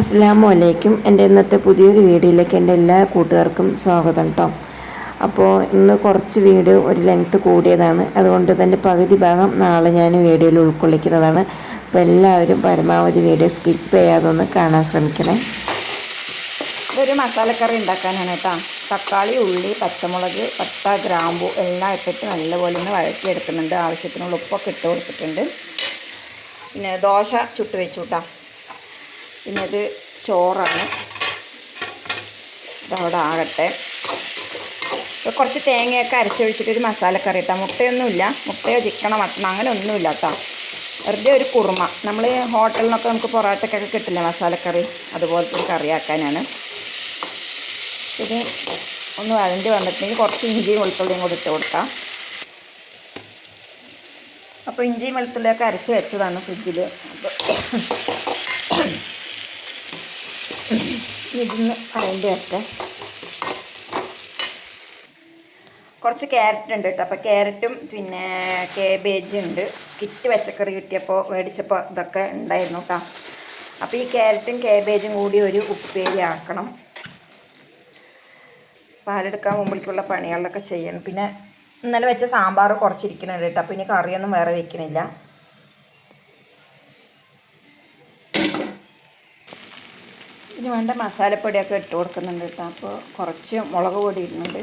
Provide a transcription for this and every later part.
അസ്സാം വലൈക്കും എന്റെ ഇന്നത്തെ പുതിയൊരു വീഡിയോയിലേക്ക് എന്റെ എല്ലാ കൂട്ടുകാർക്കും സ്വാഗതം കേട്ടോ അപ്പോൾ ഇന്ന് കുറച്ച് വീട് ഒരു ലെങ്ത്ത് കൂടിയതാണ്. അതുകൊണ്ട് തന്നെ പകുതി ഭാഗം നാളെ ഞാൻ വീഡിയോയിൽ ഉൾക്കൊള്ളിക്കുന്നതാണ്. അപ്പോൾ എല്ലാവരും പരമാവധി വീഡിയോ സ്കിപ്പ് ചെയ്യാതെ ഒന്ന് കാണാൻ ശ്രമിക്കണേ. ഇതൊരു മസാലക്കറി ഉണ്ടാക്കാനാണ് കേട്ടോ തക്കാളി ഉള്ളി പച്ചമുളക് പട്ട ഗ്രാമ്പു എല്ലാം ഇട്ടിട്ട് നല്ലപോലെ ഒന്ന് വഴറ്റിയെടുക്കുന്നുണ്ട്. ആവശ്യത്തിനുള്ള ഉപ്പൊക്കെ ഇട്ട് കൊടുത്തിട്ടുണ്ട്. പിന്നെ ദോശ ചുട്ട് വെച്ചു കേട്ടോ പിന്നെ ഇത് ചോറാണ്. ഇതവിടെ ആകട്ടെ. കുറച്ച് തേങ്ങയൊക്കെ അരച്ചൊഴിച്ചിട്ട് ഒരു മസാലക്കറി ഇട്ടാൽ മുട്ടയൊന്നുമില്ല. മുട്ടയോ ചിക്കനോ മട്ടണോ അങ്ങനെ ഒന്നുമില്ല കേട്ടോ. വെറുതെ ഒരു കുറുമ. നമ്മൾ ഹോട്ടലിൽ നിന്നൊക്കെ നമുക്ക് പൊറോട്ടയ്ക്കൊക്കെ കിട്ടില്ല മസാലക്കറി? അതുപോലത്തെ ഒരു കറിയാക്കാനാണ്. ഇത് ഒന്ന് വഴണ്ടി വന്നിട്ടുണ്ടെങ്കിൽ കുറച്ച് ഇഞ്ചിയും വെളുത്തുള്ളിയും കൂടി ഇട്ട് കൊടുക്കാം. അപ്പോൾ ഇഞ്ചിയും വെളുത്തുള്ളിയൊക്കെ അരച്ച് വെച്ചതാണ് ഫ്രിഡ്ജിൽ അപ്പോൾ ഇതിന്ന് വഴണ്ടി വരട്ടെ. കുറച്ച് ക്യാരറ്റ് ഉണ്ട് കേട്ടോ. അപ്പോൾ ക്യാരറ്റും പിന്നെ കേബേജ് ഉണ്ട്. കിറ്റ് പച്ചക്കറി കിട്ടിയപ്പോൾ മേടിച്ചപ്പോൾ ഇതൊക്കെ ഉണ്ടായിരുന്നു കേട്ടോ. അപ്പോൾ ഈ ക്യാരറ്റും കേബേജും കൂടി ഒരു ഉപ്പേരി ആക്കണം. പാലെടുക്കാൻ മുമ്പിലേക്കുള്ള പണികളിലൊക്കെ ചെയ്യണം. പിന്നെ ഇന്നലെ വെച്ച സാമ്പാർ കുറച്ചിരിക്കുന്നുണ്ട് കേട്ടോ. അപ്പോൾ ഇനി കറിയൊന്നും വേറെ വെക്കണില്ല. ഇതിന് വേണ്ട മസാലപ്പൊടിയൊക്കെ ഇട്ട് കൊടുക്കുന്നുണ്ട് കേട്ടോ. അപ്പോൾ കുറച്ച് മുളക് പൊടി ഇടുന്നുണ്ട്.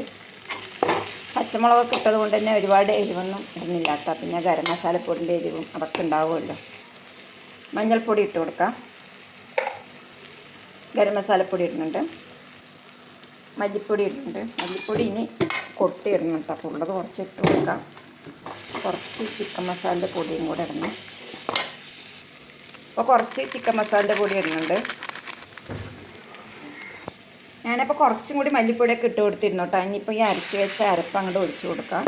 പച്ചമുളകൊക്കെ ഇട്ടത് കൊണ്ട് തന്നെ ഒരുപാട് എരിവൊന്നും ഇടുന്നില്ല കേട്ടോ. പിന്നെ ഗരം മസാലപ്പൊടിന്റെ എരിവും അതൊക്കെ ഉണ്ടാവുമല്ലോ. മഞ്ഞൾപ്പൊടി ഇട്ട് കൊടുക്കാം. ഗരം മസാലപ്പൊടി ഇടുന്നുണ്ട്. മല്ലിപ്പൊടി ഇടുന്നുണ്ട്. മല്ലിപ്പൊടി ഇനി കൊട്ടി ഇടണം കേട്ടോ. അപ്പോൾ ഉള്ളത് കുറച്ച് ഇട്ട് കൊടുക്കാം. കുറച്ച് ചിക്കൻ മസാലന്റെ പൊടിയും കൂടെ ഇടണം. അപ്പോൾ കുറച്ച് ചിക്കൻ മസാലന്റെ പൊടി ഇടുന്നുണ്ട്. ഞാനപ്പോൾ കുറച്ചും കൂടി മല്ലിപ്പൊടിയൊക്കെ ഇട്ട് കൊടുത്തിരുന്നു കേട്ടോ ഇനിയിപ്പോൾ ഈ അരച്ച് വെച്ച അരപ്പ് അങ്ങോട്ട് ഒഴിച്ചു കൊടുക്കാം.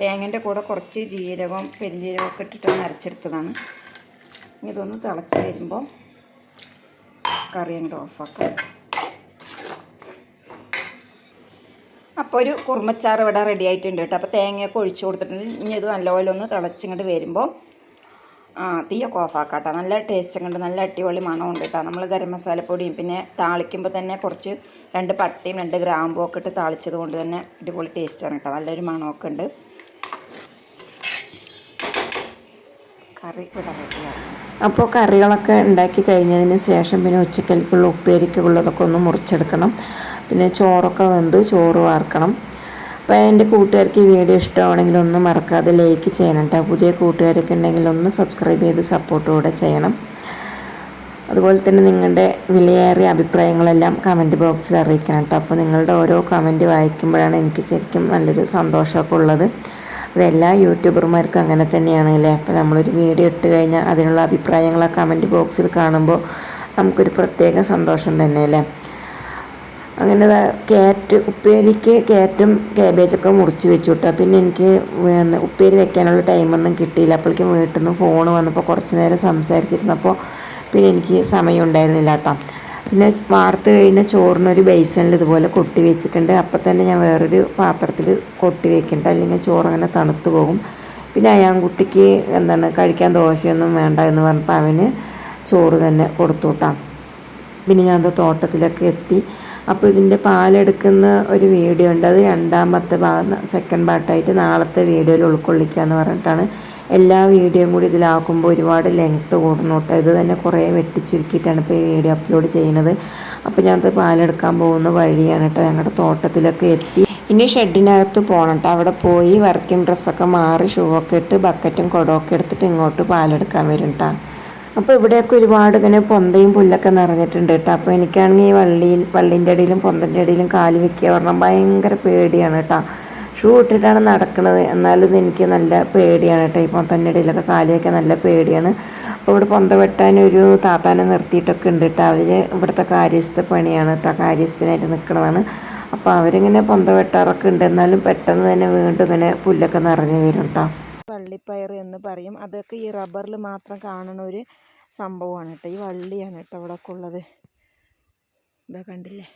തേങ്ങന്റെ കൂടെ കുറച്ച് ജീരകവും പെരുംജീരകവും ഒക്കെ ഇട്ടിട്ടൊന്ന് അരച്ചെടുത്തതാണ്. ഇതൊന്ന് തിളച്ച് വരുമ്പോൾ കറി അങ്ങോട്ട് ഓഫാക്കാം അപ്പോൾ ഒരു കുറുമച്ചാറ് ഇവിടെ റെഡി ആയിട്ടുണ്ട് കേട്ടോ അപ്പോൾ തേങ്ങയൊക്കെ ഒഴിച്ചു കൊടുത്തിട്ടുണ്ട്. ഇനി ഇത് നല്ലപോലെ ഒന്ന് തിളച്ചിങ്ങോട്ട് വരുമ്പോൾ ആ തീയൊക്കെ ഓഫാക്കാം കേട്ടോ നല്ല ടേസ്റ്റ് കണ്ട് നല്ല അടിപൊളി ഉണ്ട് കേട്ടോ നമ്മൾ ഗരം മസാലപ്പൊടിയും പിന്നെ താളിക്കുമ്പോൾ തന്നെ കുറച്ച് രണ്ട് പട്ടയും രണ്ട് ഗ്രാമ്പും ഒക്കെ ഇട്ട് താളിച്ചത് കൊണ്ട് തന്നെ അടിപൊളി ടേസ്റ്റാണ് കേട്ടോ നല്ലൊരു മണമൊക്കെ ഉണ്ട്. കറി ഇവിടെ റെഡിയാണ് അപ്പോൾ കറികളൊക്കെ ഉണ്ടാക്കി കഴിഞ്ഞതിന് ശേഷം പിന്നെ ഉച്ചക്കലിക്കുള്ള ഉപ്പേരിക്കുള്ളതൊക്കെ ഒന്ന് മുറിച്ചെടുക്കണം. പിന്നെ ചോറൊക്കെ വെന്ത് ചോറ് വാർക്കണം. അപ്പോൾ എന്റെ കൂട്ടുകാർക്ക് ഈ വീഡിയോ ഇഷ്ടമാണെങ്കിൽ ഒന്ന് മറക്കാതെ ലൈക്ക് ചെയ്യണം കേട്ടോ പുതിയ കൂട്ടുകാരൊക്കെ ഉണ്ടെങ്കിൽ ഒന്ന് സബ്സ്ക്രൈബ് ചെയ്ത് സപ്പോർട്ടോടെ ചെയ്യണം. അതുപോലെ തന്നെ നിങ്ങളുടെ വിലയേറിയ അഭിപ്രായങ്ങളെല്ലാം കമന്റ് ബോക്സിൽ അറിയിക്കണം കേട്ടോ അപ്പോൾ നിങ്ങളുടെ ഓരോ കമന്റ് വായിക്കുമ്പോഴാണ് എനിക്ക് ശരിക്കും നല്ലൊരു സന്തോഷമൊക്കെ ഉള്ളത്. അതെല്ലാ യൂട്യൂബർമാർക്കും അങ്ങനെ തന്നെയാണ് അല്ലേ? അപ്പോൾ നമ്മളൊരു വീഡിയോ ഇട്ട് കഴിഞ്ഞാൽ അതിനുള്ള അഭിപ്രായങ്ങൾ ആ കമന്റ് ബോക്സിൽ കാണുമ്പോൾ നമുക്കൊരു പ്രത്യേക സന്തോഷം തന്നെ അല്ലേ? അങ്ങനെ ക്യാരറ്റ് ഉപ്പേരിക്ക് ക്യാരറ്റും ക്യാബേജൊക്കെ മുറിച്ച് വെച്ചു കിട്ടുക പിന്നെ എനിക്ക് ഉപ്പേരി വെക്കാനുള്ള ടൈമൊന്നും കിട്ടിയില്ല. അപ്പോഴേക്കും വീട്ടിൽ നിന്ന് ഫോൺ വന്നപ്പോൾ കുറച്ച് നേരം സംസാരിച്ചിരുന്നപ്പോൾ പിന്നെ എനിക്ക് സമയം ഉണ്ടായിരുന്നില്ല കേട്ടോ പിന്നെ വാർത്ത് കഴിഞ്ഞ ചോറിനൊരു ബേസനിൽ ഇതുപോലെ കൊട്ടി വെച്ചിട്ടുണ്ട്. അപ്പം തന്നെ ഞാൻ വേറൊരു പാത്രത്തിൽ കൊട്ടി വെക്കുന്നുണ്ട് അല്ലെങ്കിൽ ചോറ് അങ്ങനെ തണുത്തു പോകും. പിന്നെ അയാൻകുട്ടിക്ക് എന്താണ് കഴിക്കാൻ ദോശയൊന്നും വേണ്ട എന്ന് പറഞ്ഞപ്പോൾ അവന് ചോറ് തന്നെ കൊടുത്തു വിട്ടാം പിന്നെ ഞാൻ തോട്ടത്തിലൊക്കെ എത്തി. അപ്പോൾ ഇതിന്റെ പാലെടുക്കുന്ന ഒരു വീഡിയോ ഉണ്ട്. അത് രണ്ടാമത്തെ ഭാഗം സെക്കൻഡ് പാർട്ടായിട്ട് നാളത്തെ വീഡിയോയിൽ ഉൾക്കൊള്ളിക്കുക എന്ന് പറഞ്ഞിട്ടാണ്. എല്ലാ വീഡിയോയും കൂടി ഇതിലാക്കുമ്പോൾ ഒരുപാട് ലെങ്ത്ത് കൂടുന്നു ഇത് തന്നെ കുറേ വെട്ടിച്ചുരുക്കിയിട്ടാണ് ഇപ്പോൾ ഈ വീഡിയോ അപ്ലോഡ് ചെയ്യുന്നത്. അപ്പോൾ ഞാനത് പാലെടുക്കാൻ പോകുന്ന വഴിയാണ് കേട്ടോ. ഞങ്ങളുടെ തോട്ടത്തിലൊക്കെ എത്തി. ഇനി ഷെഡിനകത്ത് പോകണം കേട്ടോ. അവിടെ പോയി വർക്കിംഗ് ഡ്രസ്സൊക്കെ മാറി ഷൂ ഒക്കെ ഇട്ട് ബക്കറ്റും കുടമൊക്കെ എടുത്തിട്ട് ഇങ്ങോട്ട് പാലെടുക്കാൻ വരും കേട്ടോ. അപ്പോൾ ഇവിടെയൊക്കെ ഒരുപാട് ഇങ്ങനെ പൊന്തയും പുല്ലൊക്കെ നിറഞ്ഞിട്ടുണ്ട് കേട്ടോ അപ്പോൾ എനിക്കാണെങ്കിൽ ഈ വള്ളിയിൽ വള്ളിന്റെ ഇടയിലും പൊന്തന്റെ ഇടയിലും കാൽ വെക്കുക പറഞ്ഞാൽ ഭയങ്കര പേടിയാണ് കേട്ടോ ഷൂ ഇട്ടിട്ടാണ് നടക്കുന്നത് എന്നാലും എനിക്ക് നല്ല പേടിയാണ് കേട്ടോ ഈ പൊന്തന്റെ ഇടയിലൊക്കെ കാൽ വയ്ക്കാൻ നല്ല പേടിയാണ്. അപ്പോൾ ഇവിടെ പൊന്ത വെട്ടാൻ ഒരു താത്താനെ നിർത്തിയിട്ടൊക്കെ ഉണ്ട് കേട്ടോ അവർ ഇവിടുത്തെ കാര്യസ്ഥ പണിയാണ് കേട്ടോ കാര്യസ്ഥനായിട്ട് നിൽക്കുന്നതാണ് അപ്പോൾ അവരിങ്ങനെ പൊന്ത വെട്ടാറൊക്കെ ഉണ്ട്. എന്നാലും പെട്ടെന്ന് തന്നെ വീണ്ടും ഇങ്ങനെ പുല്ലൊക്കെ നിറഞ്ഞു വരും കേട്ടോ വള്ളിപ്പയർ എന്ന് പറയും. അതൊക്കെ ഈ റബ്ബറിൽ മാത്രം കാണുന്ന ഒരു സംഭവമാണ് കേട്ടോ ഈ വള്ളിയാണ് കേട്ടോ ഇവിടെ ഒക്കെ ഉള്ളത് ഇതാ കണ്ടില്ലേ?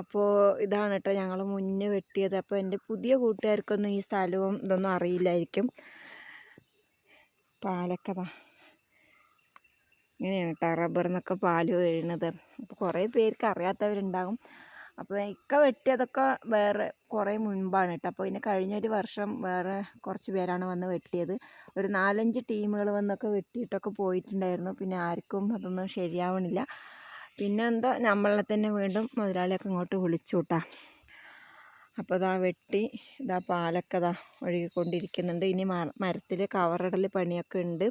അപ്പോൾ ഇതാണ് കേട്ടോ ഞങ്ങൾ മുന്നേ വെട്ടിയത്. അപ്പോൾ എന്റെ പുതിയ കൂട്ടുകാർക്കൊന്നും ഈ സ്ഥലവും ഇതൊന്നും അറിയില്ലായിരിക്കും. പാലക്കഥ ഇങ്ങനെയാണ് കേട്ടോ റബ്ബർ എന്നൊക്കെ പാൽ വീഴുന്നത്. അപ്പോൾ കുറേ പേർക്ക് അറിയാത്തവരുണ്ടാകും. അപ്പോൾ ഇക്ക വെട്ടിയതൊക്കെ വേറെ കുറേ മുൻപാണ് കേട്ടോ അപ്പോൾ ഇതിന് കഴിഞ്ഞൊരു വർഷം വേറെ കുറച്ച് പേരാണ് വന്ന് വെട്ടിയത്. ഒരു നാലഞ്ച് ടീമുകൾ വന്നൊക്കെ വെട്ടിയിട്ടൊക്കെ പോയിട്ടുണ്ടായിരുന്നു. പിന്നെ ആർക്കും അതൊന്നും ശരിയാവണില്ല. പിന്നെ എന്താ നമ്മളെ തന്നെ വീണ്ടും മുതലാളിയൊക്കെ ഇങ്ങോട്ട് വിളിച്ചു കൂട്ടാ അപ്പോൾ ഇതാ വെട്ടി ഇതാ പാലൊക്കെ ഇതാ ഒഴുകിക്കൊണ്ടിരിക്കുന്നുണ്ട്. ഇനി മരത്തിൽ കവറിടൽ പണിയൊക്കെ ഉണ്ട്.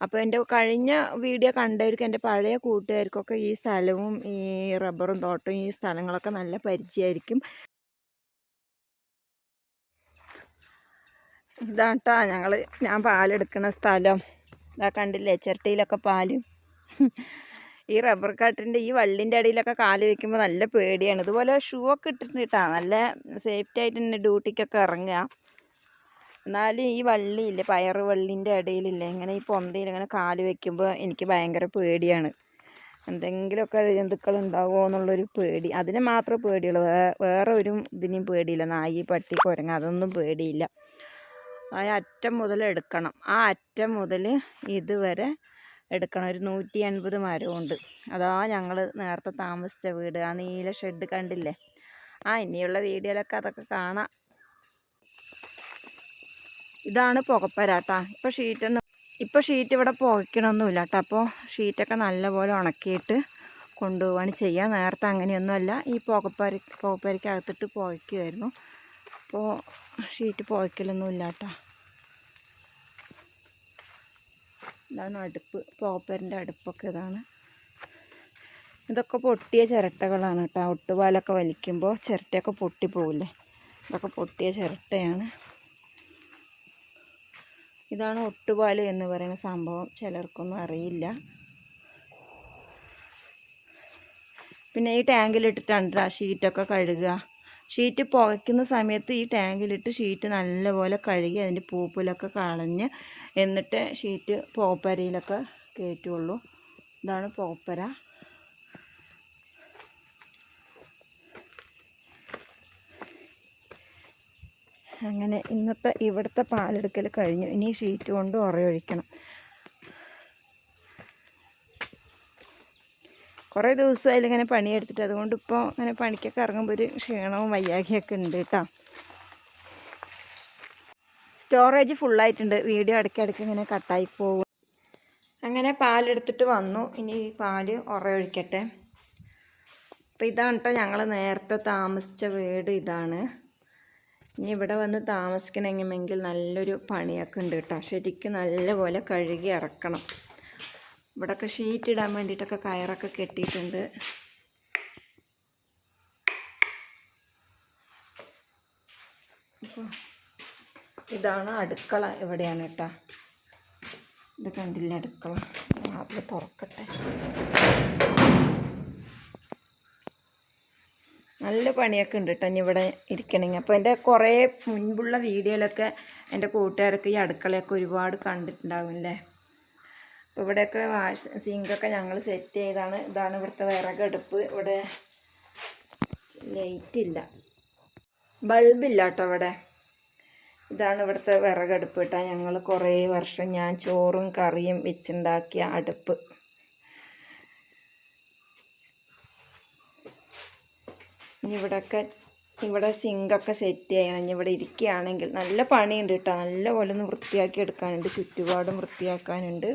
അപ്പോൾ എന്റെ കഴിഞ്ഞ വീഡിയോ കണ്ടവർക്ക് എന്റെ പഴയ കൂട്ടുകാർക്കൊക്കെ ഈ സ്ഥലവും ഈ റബ്ബറും തോട്ടവും ഈ സ്ഥലങ്ങളൊക്കെ നല്ല പരിചയമായിരിക്കും ഇതാട്ടാ ഞങ്ങൾ ഞാൻ പാലെടുക്കുന്ന സ്ഥലം. ഇതാ കണ്ടില്ലേ ചിരട്ടയിലൊക്കെ പാൽ. ഈ റബ്ബർ കാട്ടിന്റെ ഈ വള്ളിന്റെ അടിയിലൊക്കെ കാൽ വെക്കുമ്പോൾ നല്ല പേടിയാണ്. ഇതുപോലെ ഷൂ ഒക്കെ ഇട്ടിട്ട് കേട്ടാ നല്ല സേഫ്റ്റി ആയിട്ട് തന്നെ ഡ്യൂട്ടിക്കൊക്കെ ഇറങ്ങുക. എന്നാലും ഈ വള്ളിയില്ലേ പയറ് വള്ളിന്റെ ഇടയിലില്ലേ ഇങ്ങനെ ഈ പൊന്തയിൽ ഇങ്ങനെ കാൽ വെക്കുമ്പോൾ എനിക്ക് ഭയങ്കര പേടിയാണ്. എന്തെങ്കിലുമൊക്കെ ജന്തുക്കൾ ഉണ്ടാവുമോ എന്നുള്ളൊരു പേടി. അതിന് മാത്രമേ പേടിയുള്ളൂ. വേ- വേറെ ഒരു ഇതിനെയും പേടിയില്ല. നായി പട്ടി കുരങ്ങ അതൊന്നും പേടിയില്ല. ആ അറ്റം മുതൽ എടുക്കണം. ആ അറ്റം മുതൽ ഇതുവരെ എടുക്കണം. ഒരു നൂറ്റി എൺപത് മരമുണ്ട്. അതാ ഞങ്ങൾ നേരത്തെ താമസിച്ച വീട്. ആ നീല ഷെഡ് കണ്ടില്ലേ? ആ ഇനിയുള്ള വീഡിയോയിലൊക്കെ അതൊക്കെ കാണാം. ഇതാണ് പുകപ്പര കേട്ടോ ഇപ്പോൾ ഷീറ്റൊന്നും ഇപ്പോൾ ഷീറ്റ് ഇവിടെ പുകയ്ക്കണമൊന്നുമില്ല കേട്ടോ. അപ്പോൾ ഷീറ്റൊക്കെ നല്ലപോലെ ഉണക്കിയിട്ട് കൊണ്ടുപോവാണ് ചെയ്യുക നേരത്തെ അങ്ങനെയൊന്നുമല്ല. ഈ പുകപ്പര പുകപ്പരക്കകത്തിട്ട് പുകയ്ക്കുമായിരുന്നു അപ്പോൾ ഷീറ്റ് പുകയ്ക്കലൊന്നുമില്ല കേട്ടോ. ഇതാണ് അടുപ്പ്. പുകപ്പരന്റെ അടുപ്പൊക്കെ ഇതാണ്. ഇതൊക്കെ പൊട്ടിയ ചിരട്ടകളാണ് കേട്ടോ. ഒട്ടുപാലൊക്കെ വലിക്കുമ്പോൾ ചിരട്ടയൊക്കെ പൊട്ടിപ്പോവില്ലേ? ഇതൊക്കെ പൊട്ടിയ ചിരട്ടയാണ്. ഇതാണ് ഒട്ടുപാൽ എന്ന് പറയുന്ന സംഭവം. ചിലർക്കൊന്നും അറിയില്ല. പിന്നെ ഈ ടാങ്കിലിട്ടിട്ടാണ് ഷീറ്റൊക്കെ കഴുകുക. ഷീറ്റ് പുകയ്ക്കുന്ന സമയത്ത് ഈ ടാങ്കിലിട്ട് ഷീറ്റ് നല്ലപോലെ കഴുകി അതിന്റെ പൂപ്പിലൊക്കെ കളഞ്ഞ് എന്നിട്ട് ഷീറ്റ് പുകപ്പരയിലൊക്കെ കയറ്റുള്ളൂ. ഇതാണ് പുകപ്പര അങ്ങനെ ഇന്നത്തെ ഇവിടുത്തെ പാലെടുക്കൽ കഴിഞ്ഞു. ഇനി ഷീറ്റ് കൊണ്ട് ഉറയൊഴിക്കണം കുറേ ദിവസമായി ഇങ്ങനെ പണിയെടുത്തിട്ട് അതുകൊണ്ട് ഇപ്പോൾ അങ്ങനെ പണിക്കൊക്കെ ഇറങ്ങുമ്പോൾ ഒരു ക്ഷീണവും വയ്യാകിയൊക്കെ ഉണ്ട് കേട്ടോ. സ്റ്റോറേജ് ഫുള്ളായിട്ടുണ്ട് വീഡിയോ ഇടയ്ക്കിടയ്ക്ക് ഇങ്ങനെ കട്ടായി പോകും അങ്ങനെ പാലെടുത്തിട്ട് വന്നു. ഇനി പാൽ ഉറയൊഴിക്കട്ടെ അപ്പോൾ ഇതാണ് കേട്ടോ ഞങ്ങൾ നേരത്തെ താമസിച്ച വീട് ഇതാണ്. ഇനി ഇവിടെ വന്ന് താമസിക്കണമെങ്കിൽ നല്ലൊരു പണിയൊക്കെ ഉണ്ട് കേട്ടോ. ശരിക്കും നല്ലപോലെ കഴുകി ഇറക്കണം. ഇവിടെയൊക്കെ ഷീറ്റ് ഇടാൻ വേണ്ടിയിട്ടൊക്കെ കയറൊക്കെ കെട്ടിയിട്ടുണ്ട്. അപ്പോൾ ഇതാണ് അടുക്കള ഇവിടെയാണ് കേട്ടോ. ഇത് കണ്ടില്ല അടുക്കള? അത് തുറക്കട്ടെ. നല്ല പണിയൊക്കെ ഉണ്ട് കേട്ടോ ഇനി ഇവിടെ ഇരിക്കണമെങ്കിൽ അപ്പോൾ എന്റെ കുറേ മുൻപുള്ള വീഡിയോയിലൊക്കെ എന്റെ കൂട്ടുകാരൊക്കെ ഈ അടുക്കളയൊക്കെ ഒരുപാട് കണ്ടിട്ടുണ്ടാവും അല്ലേ അപ്പോൾ ഇവിടെയൊക്കെ വാഷ് സിങ്കൊക്കെ ഞങ്ങൾ സെറ്റ് ചെയ്താണ്. ഇതാണ് ഇവിടുത്തെ വിറകടുപ്പ്. ഇവിടെ ലൈറ്റ് ഇല്ല. ബൾബില്ല കേട്ടോ ഇവിടെ. ഇതാണ് ഇവിടുത്തെ വിറകടുപ്പ് കേട്ടോ ഞങ്ങൾ കുറേ വർഷം ഞാൻ ചോറും കറിയും വെച്ചുണ്ടാക്കിയ അടുപ്പ്. ഇനി ഇവിടെയൊക്കെ ഇവിടെ സിങ്കൊക്കെ സെറ്റ് ചെയ്യണം. ഇനി ഇവിടെ ഇരിക്കുകയാണെങ്കിൽ നല്ല പണിയുണ്ട് കേട്ടോ. നല്ല പോലെ ഒന്ന് വൃത്തിയാക്കി എടുക്കാനുണ്ട്. ചുറ്റുപാടും വൃത്തിയാക്കാനുണ്ട്.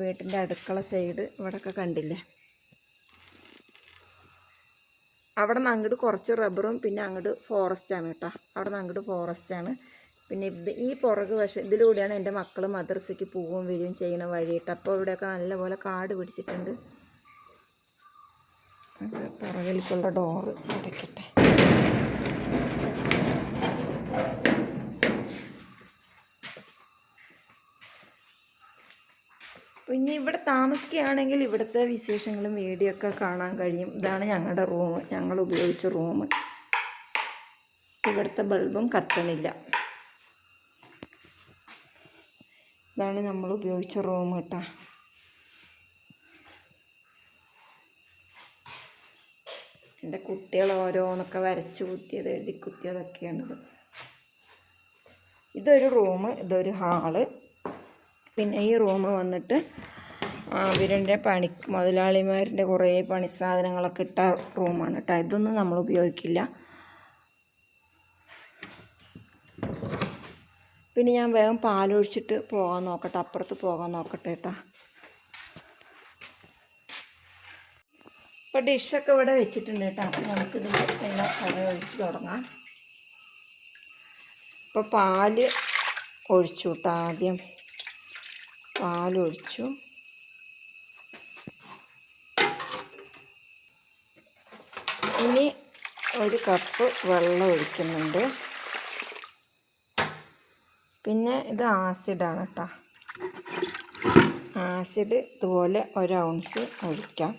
വീട്ടിന്റെ അടുക്കള സൈഡ് ഇവിടെയൊക്കെ കണ്ടില്ലേ? അവിടെ നിന്ന് അങ്ങോട്ട് കുറച്ച് റബ്ബറും പിന്നെ അങ്ങോട്ട് ഫോറസ്റ്റാണ് കേട്ടോ. അവിടെ നിന്ന് അങ്ങോട്ട് ഫോറസ്റ്റാണ് പിന്നെ ഇത് ഈ പുറകു വശം ഇതിലൂടെയാണ് എന്റെ മക്കൾ മദ്രസയ്ക്ക് പോവുകയും വരികയും ചെയ്യുന്ന വഴി കേട്ടോ അപ്പോൾ ഇവിടെയൊക്കെ നല്ലപോലെ കാട് പിടിച്ചിട്ടുണ്ട്. അത് പുറകിലേക്കുള്ള ഡോറ് അടയ്ക്കട്ടെ പിന്നെ ഇവിടെ താമസിക്കുകയാണെങ്കിൽ ഇവിടുത്തെ വിശേഷങ്ങളും വീഡിയോ ഒക്കെ കാണാൻ കഴിയും. ഇതാണ് ഞങ്ങളുടെ റൂം ഞങ്ങൾ ഉപയോഗിച്ച റൂം ഇവിടുത്തെ ബൾബും കത്തണില്ല. ഇതാണ് നമ്മൾ ഉപയോഗിച്ച റൂം കേട്ടോ. എന്റെ കുട്ടികൾ ഓരോന്നൊക്കെ വരച്ച് കുത്തിയത് എഴുതി കുത്തിയതൊക്കെയാണിത്. ഇതൊരു റൂം ഇതൊരു ഹാൾ. പിന്നെ ഈ റൂം വന്നിട്ട് അവരുടെ പണി മുതലാളിമാരുടെ കുറേ പണി സാധനങ്ങളൊക്കെ ഇട്ട റൂമാണ് കേട്ടോ. ഇതൊന്നും നമ്മൾ ഉപയോഗിക്കില്ല. പിന്നെ ഞാൻ വേഗം പാലൊഴിച്ചിട്ട് പോകാൻ നോക്കട്ടെ അപ്പുറത്ത് പോകാൻ നോക്കട്ടെ കേട്ടോ. ഇപ്പോൾ ഡിഷൊക്കെ ഇവിടെ വെച്ചിട്ടുണ്ട് കേട്ടോ. അപ്പോൾ നമുക്കിതിന്റെ എല്ലാം കട ഒഴിച്ച് തുടങ്ങാം. ഇപ്പോൾ പാൽ ഒഴിച്ചു കേട്ടോ ആദ്യം. പാലൊഴിച്ചു ഇനി ഒരു കപ്പ് വെള്ളം ഒഴിക്കുന്നുണ്ട്. പിന്നെ ഇത് ആസിഡാണ് കേട്ടോ. ആസിഡ് ഇതുപോലെ ഒരു ഔൺസ് ഒഴിക്കാം.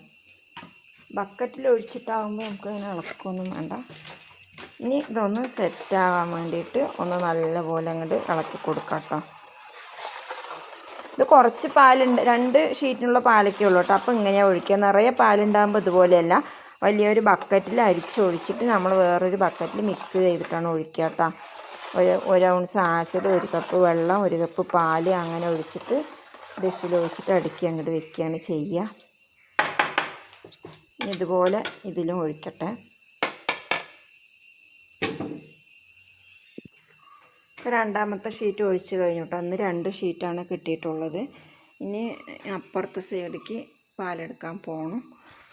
ബക്കറ്റിൽ ഒഴിച്ചിട്ടാകുമ്പോൾ നമുക്ക് അതിന് ഇളക്കൊന്നും വേണ്ട. ഇനി ഇതൊന്ന് സെറ്റാകാൻ വേണ്ടിയിട്ട് ഒന്ന് നല്ലപോലെ അങ്ങോട്ട് ഇളക്കി കൊടുക്കാം കേട്ടോ ഇത് കുറച്ച് പാലുണ്ട് രണ്ട് ഷീറ്റിനുള്ള പാലൊക്കെ ഉള്ളൂ കേട്ടോ. അപ്പോൾ ഇങ്ങനെയാണ് ഒഴിക്കുക. നിറയെ പാലുണ്ടാകുമ്പോൾ ഇതുപോലെയല്ല. വലിയൊരു ബക്കറ്റിൽ അരിച്ചൊഴിച്ചിട്ട് നമ്മൾ വേറൊരു ബക്കറ്റിൽ മിക്സ് ചെയ്തിട്ടാണ് ഒഴിക്കുക കേട്ടോ. ഒരു ഒരു ഔൺസ് ആസിഡ് ഒരു കപ്പ് വെള്ളം ഒരു കപ്പ് പാൽ അങ്ങനെ ഒഴിച്ചിട്ട് ഡിഷിൽ ഒഴിച്ചിട്ട് അടുക്കി അങ്ങോട്ട് വെക്കുകയാണ് ചെയ്യുക. ഇതുപോലെ ഇതിലും ഒഴിക്കട്ടെ. രണ്ടാമത്തെ ഷീറ്റ് ഒഴിച്ച് കഴിഞ്ഞു കേട്ടോ അന്ന് രണ്ട് ഷീറ്റാണ് കിട്ടിയിട്ടുള്ളത്. ഇനി അപ്പുറത്തെ സൈഡിലേക്ക് പാലെടുക്കാൻ പോകണം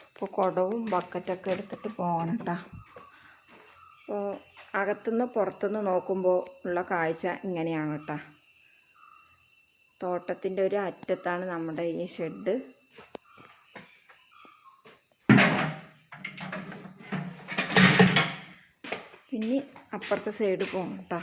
അപ്പോൾ കുടവും ബക്കറ്റൊക്കെ എടുത്തിട്ട് പോകണം കേട്ടോ അപ്പോൾ അകത്തുനിന്ന് പുറത്തുനിന്ന് നോക്കുമ്പോൾ ഉള്ള കാഴ്ച ഇങ്ങനെയാണ് കേട്ടോ തോട്ടത്തിന്റെ ഒരു അറ്റത്താണ് നമ്മുടെ ഈ ഷെഡ്. പിന്നെ അപ്പുറത്തെ സൈഡ് പോകണം കേട്ടോ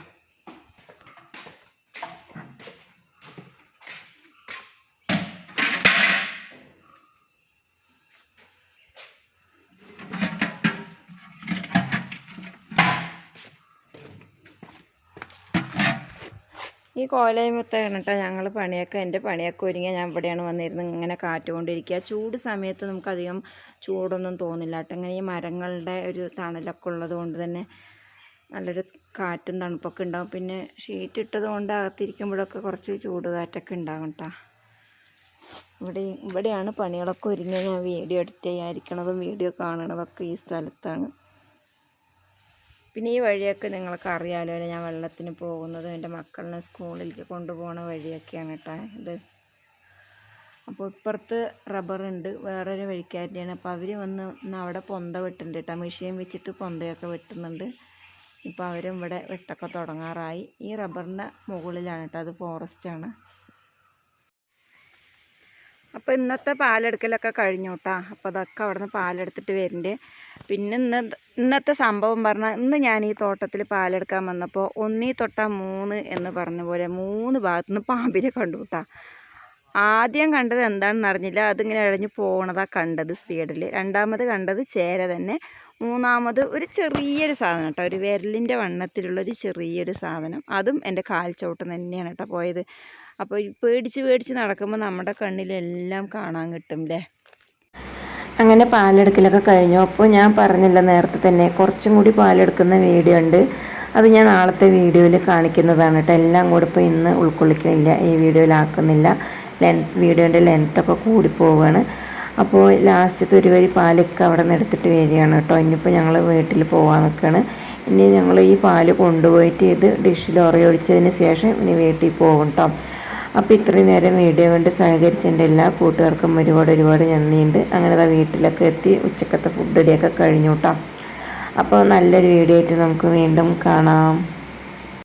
ഈ കോലയുമത്താണ് കേട്ടോ ഞങ്ങൾ പണിയൊക്കെ എന്റെ പണിയൊക്കെ ഒരുങ്ങിയ ഞാൻ ഇവിടെയാണ് വന്നിരുന്നത് ഇങ്ങനെ കാറ്റുകൊണ്ടിരിക്കുക. ചൂട് സമയത്ത് നമുക്കധികം ചൂടൊന്നും തോന്നില്ല കേട്ടോ ഇങ്ങനെ ഈ മരങ്ങളുടെ ഒരു തണലൊക്കെ ഉള്ളത് കൊണ്ട് തന്നെ നല്ലൊരു കാറ്റും തണുപ്പൊക്കെ ഉണ്ടാകും പിന്നെ ഷീറ്റ് ഇട്ടത് കൊണ്ട് അകത്തിരിക്കുമ്പോഴൊക്കെ കുറച്ച് ചൂട് കാറ്റൊക്കെ ഉണ്ടാകും കേട്ടോ ഇവിടെ ഇവിടെയാണ് പണികളൊക്കെ ഒരുങ്ങി. ഞാൻ വീഡിയോ എഡിറ്റ് ചെയ്യാതിരിക്കണതും വീഡിയോ കാണണതൊക്കെ ഈ സ്ഥലത്താണ്. പിന്നെ ഈ വഴിയൊക്കെ നിങ്ങൾക്ക് അറിയാമല്ലോ ഞാൻ വെള്ളത്തിന് പോകുന്നതും. എന്റെ മക്കളിനെ സ്കൂളിലേക്ക് കൊണ്ടുപോകുന്ന വഴിയൊക്കെയാണ് കേട്ടോ ഇത്. അപ്പോൾ ഇപ്പുറത്ത് റബ്ബറുണ്ട് വേറൊരു വഴിക്കാരിയാണ്. അപ്പോൾ അവർ വന്ന് അവിടെ പൊന്ത വെട്ടുന്നുണ്ട് കേട്ടോ മെഷീൻ വെച്ചിട്ട് പൊന്തയൊക്കെ വെട്ടുന്നുണ്ട്. ഇപ്പോൾ അവരും ഇവിടെ വെട്ടൊക്കെ തുടങ്ങാറായി. ഈ റബ്ബറിന്റെ മുകളിലാണ് കേട്ടോ അത് ഫോറസ്റ്റാണ് അപ്പോൾ ഇന്നത്തെ പാലെടുക്കലൊക്കെ കഴിഞ്ഞു കേട്ടോ അപ്പോൾ അതൊക്കെ അവിടെ നിന്ന് പാലെടുത്തിട്ട് വരുന്നുണ്ട് പിന്നെ ഇന്ന് ഇന്നത്തെ സംഭവം പറഞ്ഞാൽ ഇന്ന് ഞാൻ ഈ തോട്ടത്തിൽ പാലെടുക്കാൻ വന്നപ്പോൾ ഒന്നീ തൊട്ട മൂന്ന് എന്ന് പറഞ്ഞ പോലെ മൂന്ന് ഭാഗത്തു നിന്ന് പാമ്പിനെ കണ്ടു കേട്ടോ ആദ്യം കണ്ടത് എന്താണെന്ന് അറിഞ്ഞില്ല. അതിങ്ങനെ ഇഴഞ്ഞു പോകണതാണ് കണ്ടത് സ്പീഡിൽ. രണ്ടാമത് കണ്ടത് ചേര തന്നെ. മൂന്നാമത് ഒരു ചെറിയൊരു സാധനം കേട്ടോ. ഒരു വിരലിന്റെ വണ്ണത്തിലുള്ളൊരു ചെറിയൊരു സാധനം. അതും എന്റെ കാൽച്ചോട്ടം തന്നെയാണ് കേട്ടോ പോയത്. അപ്പോൾ പേടിച്ച് പേടിച്ച് നടക്കുമ്പോൾ നമ്മുടെ കണ്ണിലെല്ലാം കാണാൻ കിട്ടും അല്ലേ അങ്ങനെ പാലെടുക്കലൊക്കെ കഴിഞ്ഞു. അപ്പോൾ ഞാൻ പറഞ്ഞില്ല നേരത്തെ തന്നെ കുറച്ചും കൂടി പാലെടുക്കുന്ന വീഡിയോ ഉണ്ട്. അത് ഞാൻ നാളത്തെ വീഡിയോയിൽ കാണിക്കുന്നതാണ് കേട്ടോ. എല്ലാം കൂടെ ഇപ്പോൾ ഇന്ന് ഉൾക്കൊള്ളിക്കുന്നില്ല ഈ വീഡിയോയിലാക്കുന്നില്ല ലെൻ വീഡിയോന്റെ ലെങ്ത്തൊക്കെ കൂടി പോവുകയാണ് അപ്പോൾ ലാസ്റ്റത്തെ ഒരു വരി പാലൊക്കെ അവിടെ നിന്ന് എടുത്തിട്ട് വരികയാണ് കേട്ടോ. ഇനിയിപ്പോൾ ഞങ്ങൾ വീട്ടിൽ പോകാൻ നിൽക്കുകയാണ് ഇനി ഞങ്ങൾ ഈ പാൽ കൊണ്ടുപോയിട്ട് ഇത് ഡിഷിൽ ഉറയൊഴിച്ചതിന് ശേഷം ഇനി വീട്ടിൽ പോകും കേട്ടോ അപ്പോൾ ഇത്രയും നേരം വീഡിയോ കൊണ്ട് സഹകരിച്ചതിന്റെ എല്ലാ കൂട്ടുകാർക്കും ഒരുപാട് ഒരുപാട് നന്ദിയുണ്ട്. അങ്ങനെ അതാ വീട്ടിലൊക്കെ എത്തി ഉച്ചക്കത്തെ ഫുഡ് റെഡിയൊക്കെ കഴിഞ്ഞു കേട്ടോ അപ്പോൾ നല്ലൊരു വീഡിയോ ആയിട്ട് നമുക്ക് വീണ്ടും കാണാം.